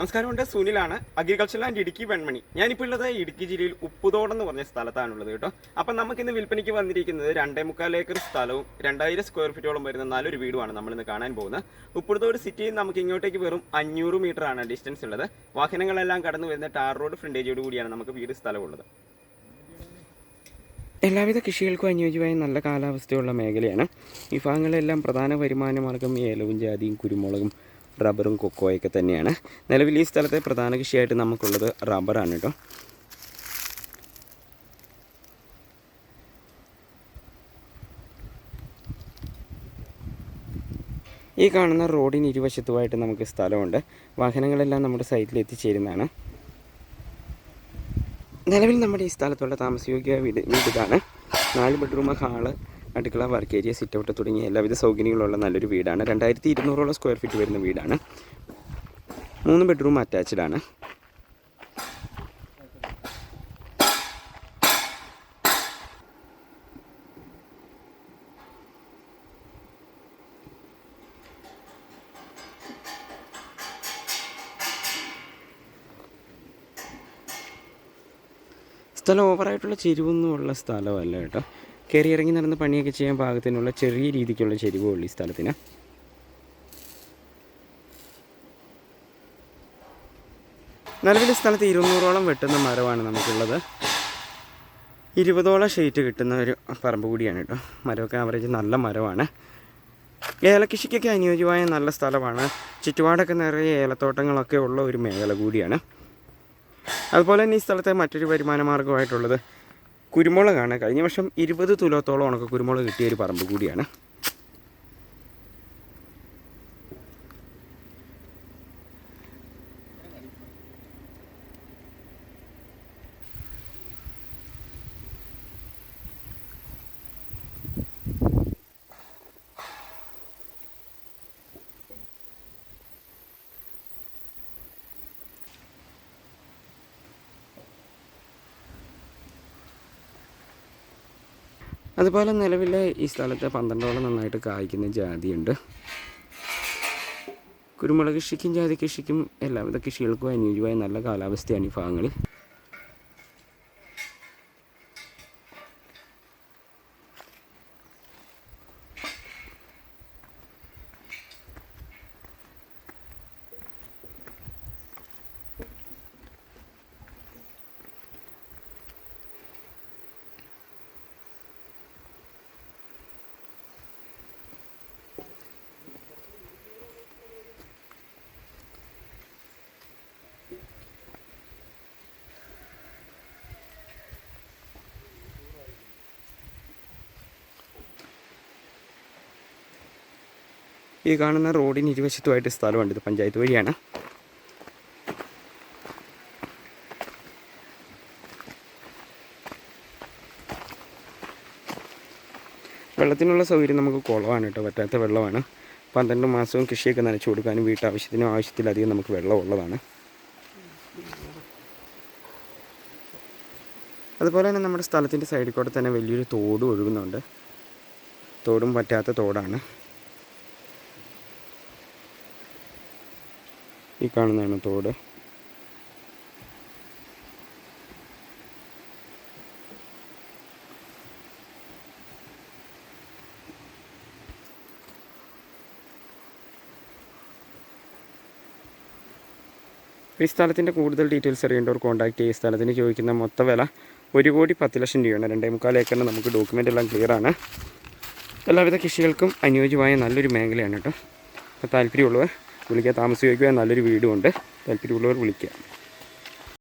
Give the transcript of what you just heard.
നമസ്കാരമുണ്ട്. സുനിലാണ്. Agriculture and Idukki Venmani. ഞാനിപ്പോൾ ഉള്ളത് ഇടുക്കി ജില്ലയിൽ ഉപ്പുതോട് എന്ന് പറഞ്ഞ സ്ഥലത്താണുള്ളത് കേട്ടോ. അപ്പം നമുക്കിന്ന് വിൽപ്പനയ്ക്ക് വന്നിരിക്കുന്നത് രണ്ടേ മുക്കാൽ ഏക്കർ സ്ഥലവും രണ്ടായിരം സ്ക്വയർ ഫീറ്റോളം വരുന്ന നല്ലൊരു വീടുമാണ് നമ്മളിന്ന് കാണാൻ പോകുന്നത്. ഉപ്പുതോട് സിറ്റിയിൽ നമുക്ക് ഇങ്ങോട്ടേക്ക് വെറും അഞ്ഞൂറ് മീറ്റർ ആണ് ഡിസ്റ്റൻസ് ഉള്ളത്. വാഹനങ്ങളെല്ലാം കടന്നു വരുന്ന ടാർ റോഡ് ഫ്രണ്ടേജോട് കൂടിയാണ് നമുക്ക് വീട് സ്ഥലമുള്ളത്. എല്ലാവിധ കൃഷികൾക്കും അനുയോജ്യമായ നല്ല കാലാവസ്ഥയുള്ള മേഖലയാണ്. ഈ പ്രധാന വരുമാന മാർഗം ഏലവും ജാതിയും കുരുമുളകും റബ്ബറും കൊക്കോയൊക്കെ തന്നെയാണ്. നിലവിൽ ഈ സ്ഥലത്തെ പ്രധാന കൃഷിയായിട്ട് നമുക്കുള്ളത് റബ്ബറാണ് കേട്ടോ ഈ കാണുന്ന റോഡിന് ഇരുവശത്തുമായിട്ട് നമുക്ക് സ്ഥലമുണ്ട്. വാഹനങ്ങളെല്ലാം നമ്മുടെ സൈറ്റിൽ എത്തിച്ചേരുന്നതാണ്. നിലവിൽ നമ്മുടെ ഈ സ്ഥലത്തുള്ള താമസയോഗ്യ വീട് വീട് ഇതാണ് നാല് ബെഡ്റൂം ഹാൾ അടുക്കള വർക്ക് ഏരിയ സിറ്റൗട്ട് തുടങ്ങിയ എല്ലാവിധ സൗകര്യങ്ങളുള്ള നല്ലൊരു വീടാണ്. രണ്ടായിരത്തി ഇരുന്നൂറോളം സ്ക്വയർ ഫീറ്റ് വരുന്ന വീടാണ്. മൂന്ന് ബെഡ്റൂം അറ്റാച്ച്ഡ് ആണ്. സ്ഥലം ഓവറായിട്ടുള്ള ചെരുവൊന്നും ഉള്ള സ്ഥലമല്ല കേട്ടോ. കയറി ഇറങ്ങി നടന്ന് പണിയൊക്കെ ചെയ്യാൻ പാകത്തിനുള്ള ചെറിയ രീതിക്കുള്ള ചെരിവേ ഉള്ളൂ ഈ സ്ഥലത്തിന്. നിലവിൽ സ്ഥലത്ത് ഇരുന്നൂറോളം വെട്ടുന്ന മരമാണ് നമുക്കുള്ളത്. ഇരുപതോളം ഷീറ്റ് കിട്ടുന്ന ഒരു പറമ്പ് കൂടിയാണ് കേട്ടോ. മരമൊക്കെ ആവറേജ് നല്ല മരമാണ്. ഏലകൃഷിക്കൊക്കെ അനുയോജ്യമായ നല്ല സ്ഥലമാണ്. ചുറ്റുപാടൊക്കെ നിറയെ ഏലത്തോട്ടങ്ങളൊക്കെ ഉള്ള ഒരു മേഖല കൂടിയാണ്. അതുപോലെ തന്നെ ഈ സ്ഥലത്തെ മറ്റൊരു വരുമാന മാർഗമായിട്ടുള്ളത് കുരുമുളകാണ്. കഴിഞ്ഞ വർഷം ഇരുപത് തുലത്തോളം ഉണക്ക കുരുമുളക് കിട്ടിയ ഒരു പറമ്പ് കൂടിയാണ്. അതുപോലെ നിലവിൽ ഈ സ്ഥലത്ത് പന്ത്രണ്ടോളം നന്നായിട്ട് കായ്ക്കുന്ന ജാതിയുണ്ട്. കുരുമുളക് കൃഷിക്കും ജാതി കൃഷിക്കും എല്ലാവിധ കൃഷികൾക്കും അനുയോജ്യമായ നല്ല കാലാവസ്ഥയാണ് ഈ ഭാഗങ്ങളിൽ. ഈ കാണുന്ന റോഡിന് ഇരുവശത്തുമായിട്ട് സ്ഥലമുണ്ട്. ഇത് പഞ്ചായത്ത് വഴിയാണ്. വെള്ളത്തിനുള്ള സൗകര്യം നമുക്ക് കുളമാണ് കേട്ടോ. പറ്റാത്ത വെള്ളമാണ്. പന്ത്രണ്ട് മാസവും കൃഷിയൊക്കെ നനച്ചു കൊടുക്കാനും വീട്ടാവശ്യത്തിനും ആവശ്യത്തിലധികം നമുക്ക് വെള്ളമുള്ളതാണ്. അതുപോലെ തന്നെ നമ്മുടെ സ്ഥലത്തിന്റെ സൈഡിൽ കൂടെ തന്നെ വലിയൊരു തോട് ഒഴുകുന്നുണ്ട്. തോടും പറ്റാത്ത തോടാണ്. ഈ കാണുന്നതാണ് തോട് ഈ സ്ഥലത്തിന്റെ കൂടുതൽ ഡീറ്റെയിൽസ് അറിയേണ്ടവർ കോൺടാക്ട് ചെയ്യുക സ്ഥലത്തിന് ചോദിക്കുന്ന മൊത്ത വില ഒരു കോടി പത്ത് ലക്ഷം രൂപയാണ്. രണ്ടേ മുക്കാൽ ഏക്കറിന് നമുക്ക് ഡോക്യുമെന്റ് എല്ലാം ക്ലിയറാണ് എല്ലാവിധ കൃഷികൾക്കും അനുയോജ്യമായ നല്ലൊരു മേഖലയാണ് കേട്ടോ. അപ്പോൾ താല്പര്യമുള്ളവർ വിളിക്കുക താമസിക്കുക നല്ലൊരു വീടുമുണ്ട് താല്പര്യമുള്ളവർ വിളിക്കുക.